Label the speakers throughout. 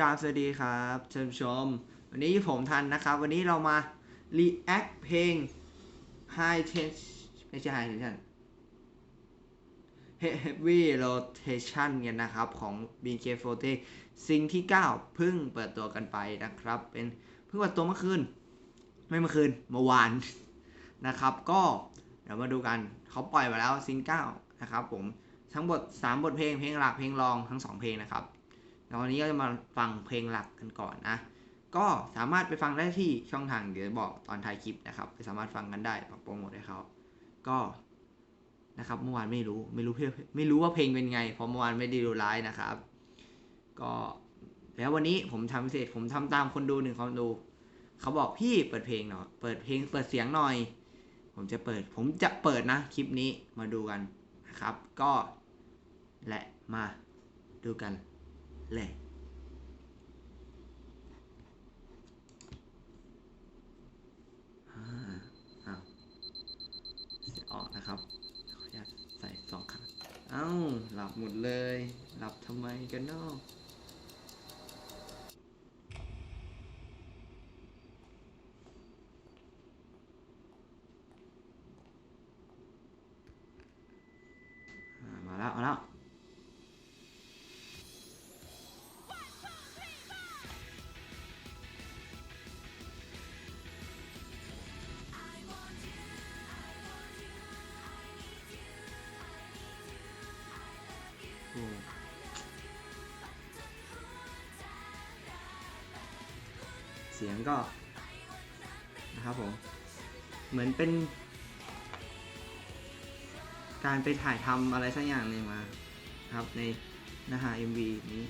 Speaker 1: กาสวัสดีครับท่านผู้ชม วันนี้ผมทันนะครับ วันนี้เรามา react เพลง high tension ไม่ใช่ high tension heavy rotation กันนะครับ ของ BK40 ซิงที่ 9 เพิ่งเปิดตัวกันไปนะครับ เป็นเพิ่งเปิดตัวเมื่อคืน ไม่เมื่อคืน เมื่อวานนะครับ ก็เดี๋ยวมาดูกันเขาปล่อยมาแล้วซิงเก้านะครับผมทั้งบท 3 บทเพลงเพลงหลักเพลงรองทั้ง 2 เพลงนะครับ แล้ววันนี้ก็จะมาฟังเพลงหลักกันก่อนนะ ก็สามารถไปฟังได้ที่ช่องทางเดี๋ยวบอกตอนท้ายคลิปนะครับ ไปสามารถฟังกันได้ปักโปรโมทให้เขาก็นะครับเมื่อวานไม่รู้ไม่รู้เพลงไม่รู้ว่าเพลงเป็นไงเพราะเมื่อวานไม่ได้ดูไลฟ์นะครับ ก็แล้ววันนี้ผมทำพิเศษผมทำตามคนดูหนึ่งคนดู เขาบอกพี่เปิดเพลงหน่อยเปิดเพลงเปิดเสียงหน่อย ผมจะเปิด ผมจะเปิดนะคลิปนี้มาดูกันนะครับ ก็และมาดูกัน เลยอ่าอ้าวเสียออกนะครับขออนุญาตใส่สองครั้งเอ้าหลับหมดเลย หลับทำไมกันเนาะ สียงก็นะครับผม เหมือนเป็น การไปถ่ายทำอะไรสักอย่างหนึ่งมาครับในนื้อหา MV นี้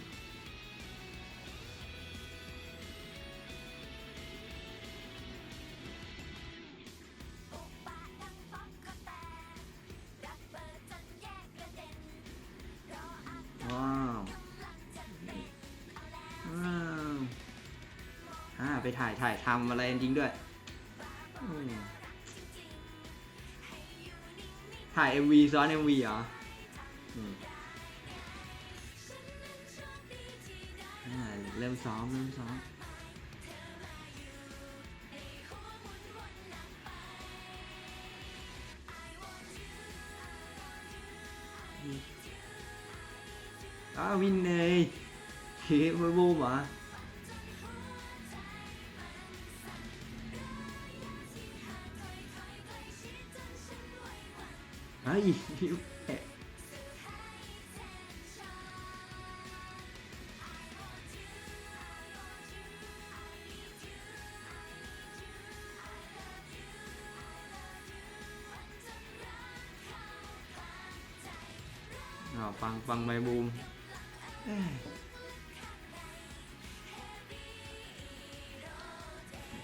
Speaker 1: ถ่ายถ่ายทำอะไรจริงด้วย ถ่าย MV ซ้อน MV เหรออืมอ่าเริ่มซ้อมเริ่มซ้อมอ้าวินเนยเฮ้ยบูมเหรอ เฮ้ยอ๋อฟัง ฟังไมบูมเอ้ย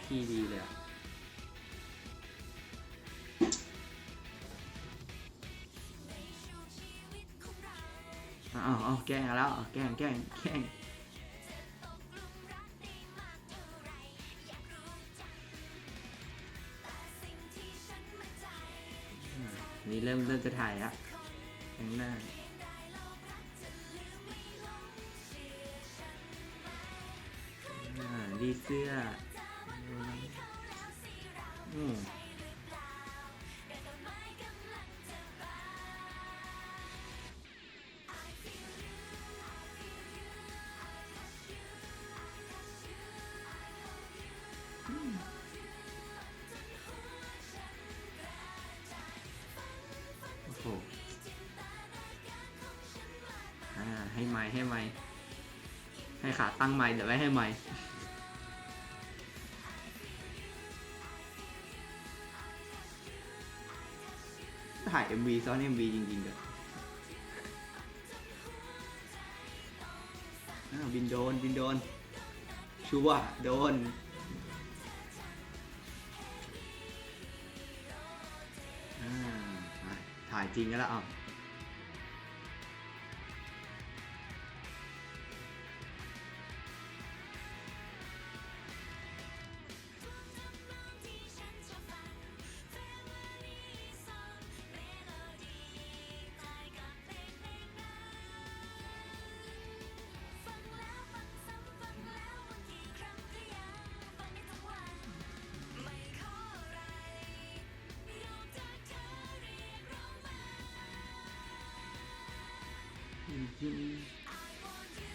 Speaker 1: ที่ดีเลยอะ อ้าวอ้าวแกล้งแล้วแกล้งแกล้งแกล้งนี่เริ่มเริ่มจะถ่ายแล้วข้างหน้าอ่าดีเสื้ออืม ให้ไม้ให้ไม้ให้ขาตั้งไม้เดี๋ยวไม่ให้ไม้ถ่าย MV ซ้อน MV จริงๆเลยอ้าวบินโดนบินโดน ชัวร์โดนถ่ายจริงกันแล้วอะ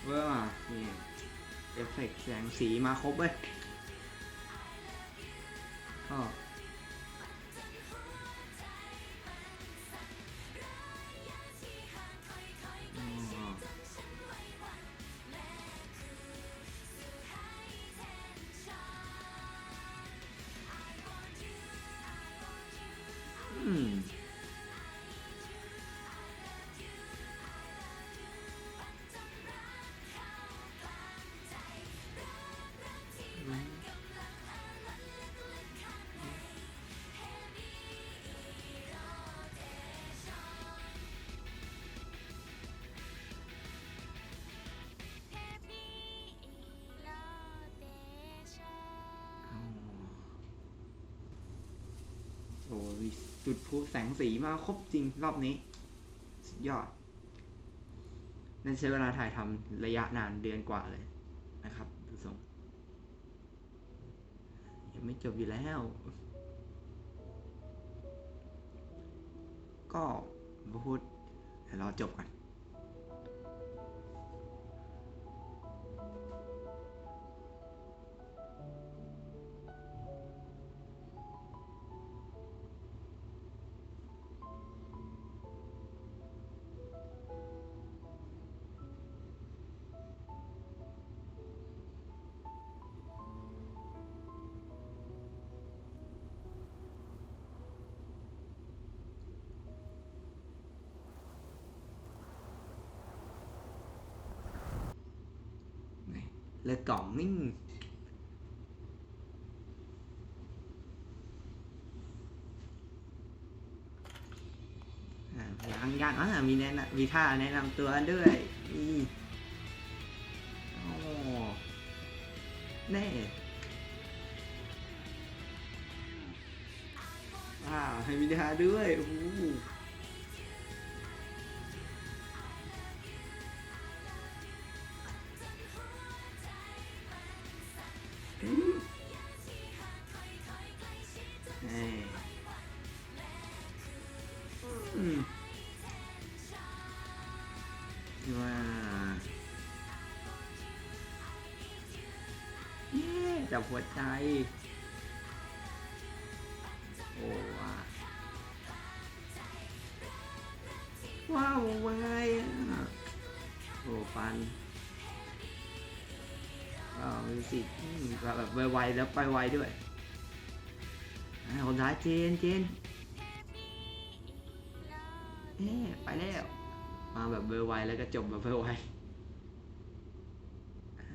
Speaker 1: เวอร์อะนี่เอฟเฟกต์แสงสีมาครบเว้ยก็ จุดพลุแสงสีมาครบจริงรอบนี้ สุดยอด นั่นใช้เวลาถ่ายทำระยะนานเดือนกว่าเลยนะครับ ดูทรงยังไม่จบอยู่แล้ว ก็พูดเดี๋ยวรอจบกัน ลือกกล่องนิ่งยังยังอ่ามีแนะนำมีท่าแนะนำตัวด้วยนี่โอ้แน่ว้าวให้มีท่าด้วยโอ้ จับหัวใจ โอ้ว้าว้าววาไงอะโอ้ปันว้ามิวสิกอืมแบบไวๆแล้วไปไวด้วยคนท้ายเจนเจนเอ๊ไปแล้ว มาแบบไวๆแล้วก็จบแบบไวๆอ่า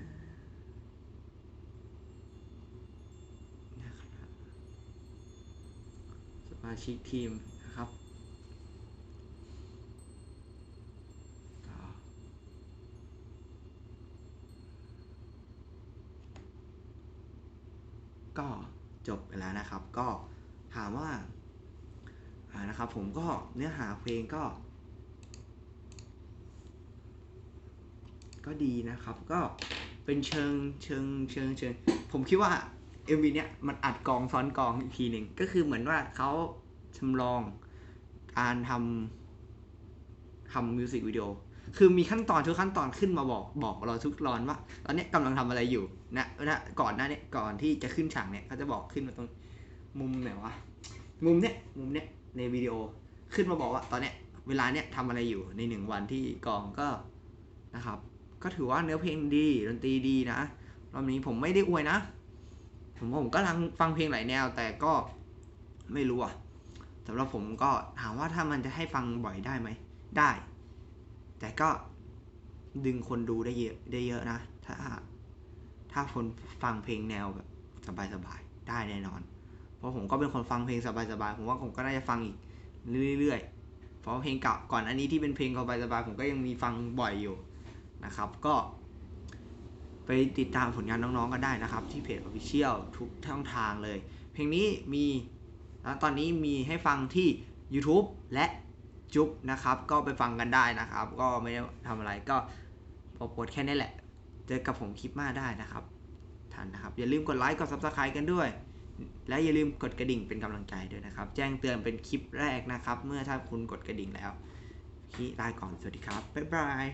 Speaker 1: นะครับสมา ชิกทีมนะครับก็จบไปแล้วนะครับ ก็ถามว่าานะครับผมก็เนื้อหาเพลงก็ ก็ดีนะครับก็เป็นเชิงเชิงเชิงเชิงผมคิดว่า MV เนี้ยมันอัดกองซ้อนกองอีกทีหนึ่งก็คือเหมือนว่าเขา จำลองการทำทำมิวสิกวิดีโอคือมีขั้นตอนทุกขั้นตอนขึ้นมาบอกบอกเราทุกตอนว่า ตอนนี้กำลังทำอะไรอยู่นะนะก่อนหน้าเนี้ยก่อนที่จะขึ้นฉากเนี้ยเขาจะบอกขึ้นมาตรงมุมไหนวะมุมเนี้ยมุมเนี้ยในวิดีโอขึ้นมาบอกว่า ตอนเนี้ยเวลาเนี้ยทำอะไรอยู่ในหนึ่งวันที่กองก็นะครับ ก็ถือว่าเนื้อเพลงดีดนตรีดีนะรอบนี้ผมไม่ได้อวยนะ ผมผมก็ลังฟังเพลงหลายแนวแต่ก็ไม่รู้อะ สำหรับผมก็ถามว่าถ้ามันจะให้ฟังบ่อยได้ไหม ได้ แต่ก็ดึงคนดูได้เยอะได้เยอะนะ ถ้า ถ้าคนฟังเพลงแนวแบบสบายๆ ได้แน่นอน เพราะผมก็เป็นคนฟังเพลงสบายๆ ผมว่าผมก็น่าจะฟังอีกเรื่อยๆ เพราะเพลงเก่าก่อนอันนี้ที่เป็นเพลงสบายๆ ผมก็ยังมีฟังบ่อยอยู่นะครับ ก็ ไปติดตามผลงานน้องๆ กันได้นะครับ ที่เพจ Official ทุกช่องทางเลย เพลงนี้มี ตอนนี้มีให้ฟังที่ YouTube และจุ๊บนะครับ ก็ไปฟังกันได้นะครับ ก็ไม่ได้ทำอะไรก็โปรดแค่นี้แหละ เจอกับผมคลิปหน้าได้นะครับทันนะครับ อย่าลืมกดไลค์กด Subscribe กันด้วย และอย่าลืมกดกระดิ่งเป็นกำลังใจด้วยนะครับ แจ้งเตือนเป็นคลิปแรกนะครับ เมื่อถ้าคุณกดกระดิ่งแล้วคลิปลาก่อนสวัสดีครับบ๊ายบาย